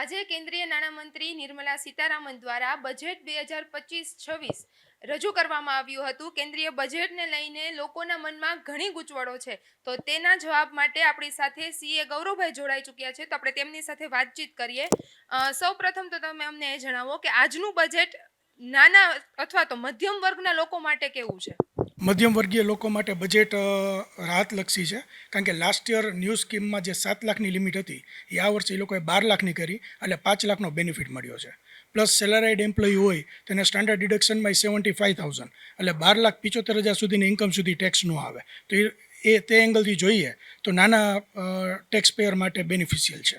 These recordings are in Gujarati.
આજે કેન્દ્રીય નાણામંત્રી નિર્મલા સીતારામન દ્વારા બજેટ બે હજાર પચીસ છવ્વીસ રજૂ કરવામાં આવ્યું હતું. કેન્દ્રીય બજેટને લઈને લોકોના મનમાં ઘણી ગૂંચવડો છે. તો તેના જવાબ માટે આપણી સાથે સીએ ગૌરવભાઈ જોડાઈ ચૂક્યા છે. તો આપણે તેમની સાથે વાતચીત કરીએ. સૌ સૌપ્રથમ તો તમે અમને એ જણાવો કે આજનું બજેટ નાના અથવા તો મધ્યમ વર્ગના લોકો માટે કેવું છે? મધ્યમ વર્ગીય લોકો માટે બજેટ રાહતલક્ષી છે. કારણ કે લાસ્ટ યર ન્યૂ સ્કીમમાં જે સાત લાખની લિમિટ હતી, એ આ વર્ષે એ લોકોએ બાર લાખની કરી એટલે પાંચ લાખનો બેનિફિટ મળ્યો છે. પ્લસ સેલરાઇડ એમ્પ્લોયી હોય તેને સ્ટાન્ડર્ડ ડિડક્શનમાં સેવન્ટી ફાઇવ થાઉઝન્ડ એટલે બાર લાખ પિચોતેર હજાર સુધીની ઇન્કમ સુધી ટેક્સ ન આવે. તો એ તે એંગલથી જોઈએ, તો નાના ટેક્સ પેયર માટે બેનિફિશિયલ છે.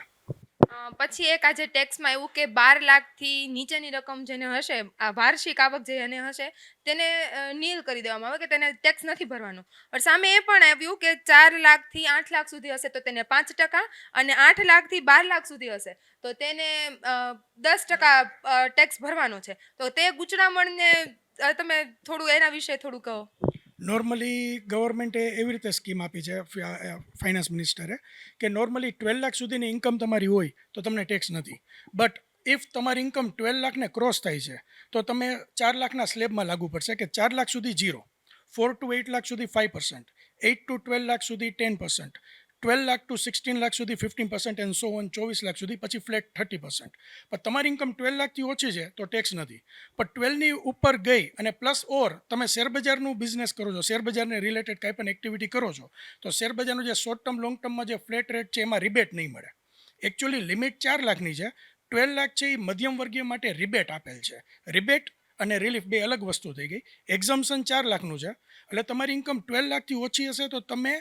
પછી એક આજે ટેક્સમાં એવું કે બાર લાખથી નીચેની રકમ જેને હશે, આ વાર્ષિક આવક જેને હશે, તેને નીલ કરી દેવામાં આવે કે તેને ટેક્સ નથી ભરવાનો. પણ સામે એ પણ આવ્યું કે ચાર લાખથી આઠ લાખ સુધી હશે તો તેને પાંચ ટકા અને આઠ લાખથી બાર લાખ સુધી હશે તો તેને દસ ટકા ટેક્સ ભરવાનો છે. તો તે ગૂંચડામણને તમે થોડું એના વિશે થોડું કહો. નોર્મલી ગવર્મેન્ટે એવી રીતે સ્કીમ આપી છે ફાઇનાન્સ મિનિસ્ટરે કે નોર્મલી ટ્વેલ્વ લાખ સુધીની ઇન્કમ તમારી હોય, તો તમને ટેક્સ નથી. બટ ઇફ તમારી ઇન્કમ ટ્વેલ્વ લાખને ક્રોસ થાય છે, તો તમે ચાર લાખના સ્લેબમાં લાગુ પડશે કે ચાર લાખ સુધી zero four to eight lakh સુધી five percent eight to twelve lakh સુધી ten percent twelve lakh to sixteen lakh સુધી fifteen percent and so on ચોવીસ લાખ સુધી, પછી ફ્લેટ થર્ટી પર્સન્ટ પણ તમારી ઇન્કમ ટ્વેલ્વ લાખથી ઓછી છે, તો ટેક્સ નથી. પણ ટ્વેલ્વની ઉપર ગઈ અને પ્લસ ઓર તમે શેરબજારનું બિઝનેસ કરો છો શેરબજારને રિલેટેડ કાંઈ પણ એક્ટિવિટી કરો છો, તો શેરબજારનું જે શોર્ટ ટર્મ લોંગ ટર્મમાં જે ફ્લેટ રેટ છે, એમાં રિબેટ નહીં મળે. એકચ્યુઅલી લિમિટ ચાર લાખની છે ટ્વેલ્વ લાખ છે એ મધ્યમ વર્ગીય માટે રિબેટ આપેલ છે. રિબેટ અને રિલીફ બે અલગ વસ્તુ થઈ ગઈ. એક્ઝમ્પશન ચાર લાખનું છે, એટલે તમારી ઇન્કમ ટ્વેલ્વ લાખથી ઓછી હશે તો તમે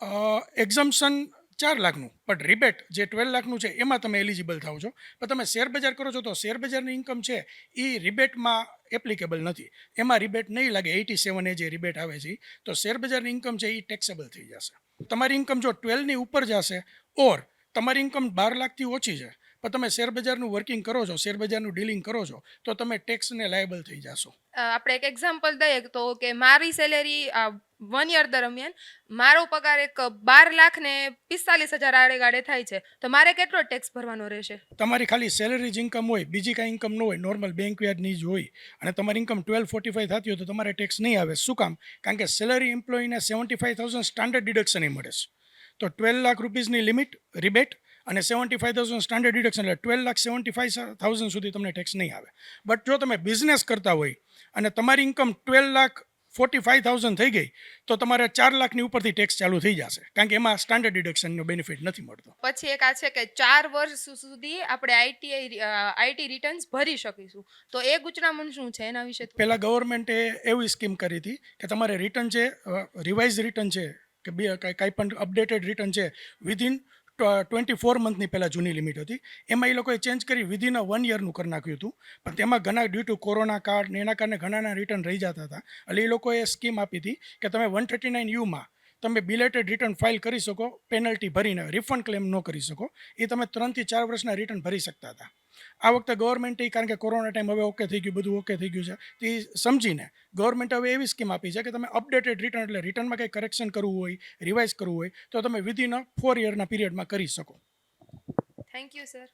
એક્ઝમ્પશન ચાર લાખનું પણ રિબેટ જે ટ્વેલ્વ લાખનું છે, એમાં તમે એલિજિબલ થાવ છો પણ તમે શેર બજાર કરો છો તો શેર બજારની ઇન્કમ છે, એ રિબેટમાં એપ્લિકેબલ નથી એમાં રિબેટ નહીં લાગે એટી સેવન એ જે રિબેટ આવે છે. તો શેર બજારની ઇન્કમ છે એ ટેક્સેબલ થઈ જશે તમારી ઇન્કમ જો ટ્વેલ્વની ઉપર જશે, ઓર તમારી ઇન્કમ બાર લાખથી ઓછી છે પણ તમે શેરબજારનું વર્કિંગ કરો છો શેરબજારનું ડીલિંગ કરો છો તો તમે ટેક્સને લાયબલ થઈ જશો. આપણે એક એક્ઝામ્પલ દઈએ તો કે મારી સેલેરી વન યર દરમિયાન મારો પગાર એક બાર લાખ ને પિસ્તાલીસ હજાર આડેગાડે થાય છે. તો મારે કેટલો ટેક્સ ભરવાનો રહેશે? તમારી ખાલી સેલરી જ ઇન્કમ હોય બીજી કાંઈ ઇન્કમ ન હોય નોર્મલ બેંક વ્યાજની જ હોય. અને તમારી ઇન્કમ ટ્વેલ્વ ફોર્ટી ફાઈવ થતી હોય તો તમારે ટેક્સ નહીં આવે. શું કામ? કારણ કે salary એમ્પ્લોયીને seventy five thousand standard deduction મળે છે. તો ટ્વેલ્વ લાખ રૂપીઝની લિમિટ રિબેટ અને seventy five thousand standard deduction એટલે twelve lakh seventy five thousand સુધી તમને ટેક્સ નહીં આવે. બટ જો તમે બિઝનેસ કરતા હોય અને તમારી income twelve lakh forty five thousand થઈ ગઈ તો તમારે ચાર લાખની ઉપરથી ટેક્સ ચાલુ થઈ જશે. કારણ કે એમાં સ્ટાન્ડર્ડ ડિડક્શનનો બેનિફિટ નથી મળતો. પછી એક આ છે કે ચાર વર્ષ સુધી આપણે આઈટીઆઈ આઈટી રિટર્ન્સ ભરી શકીશું. તો એ ગુચરામણ શું છે એના વિશે? પહેલાં ગવર્મેન્ટે એવી સ્કીમ કરી હતી કે તમારે રિટર્ન છે રિવાઇઝ રિટર્ન છે કે બે કાંઈ કાંઈ પણ અપડેટેડ રિટર્ન છે વિધિન ટ્વેન્ટી ફોર મંથની પહેલાં જૂની લિમિટ હતી. એમાં એ લોકોએ ચેન્જ કરી વિધિન અ વન યરનું કરી નાખ્યું હતું. પણ તેમાં ઘણા ડ્યુ ટુ કોરોના કાર્ડ ને એના કારણે ઘણાના રિટર્ન રહી જતા હતા. એટલે એ લોકોએ સ્કીમ આપી હતી કે તમે વન થર્ટી નાઇન યુમાં તમે બિલેટેડ રિટર્ન ફાઇલ કરી શકો પેનલ્ટી ભરીને રિફંડ ક્લેમ ન કરી શકો. એ તમે ત્રણથી ચાર વર્ષના રિટર્ન ભરી શકતા હતા. આ વખતે ગવર્મેન્ટે કારણ કે કોરોના ટાઈમ હવે ઓકે થઈ ગયું, બધું ઓકે થઈ ગયું છે. તે સમજીને ગવર્મેન્ટ હવે એવી સ્કીમ આપી છે કે તમે અપડેટેડ રિટર્ન એટલે રિટર્નમાં કંઈ કરેક્શન કરવું હોય રિવાઇઝ કરવું હોય, તો તમે વિધિન ફોર યરના પીરિયડમાં કરી શકો. Thank you sir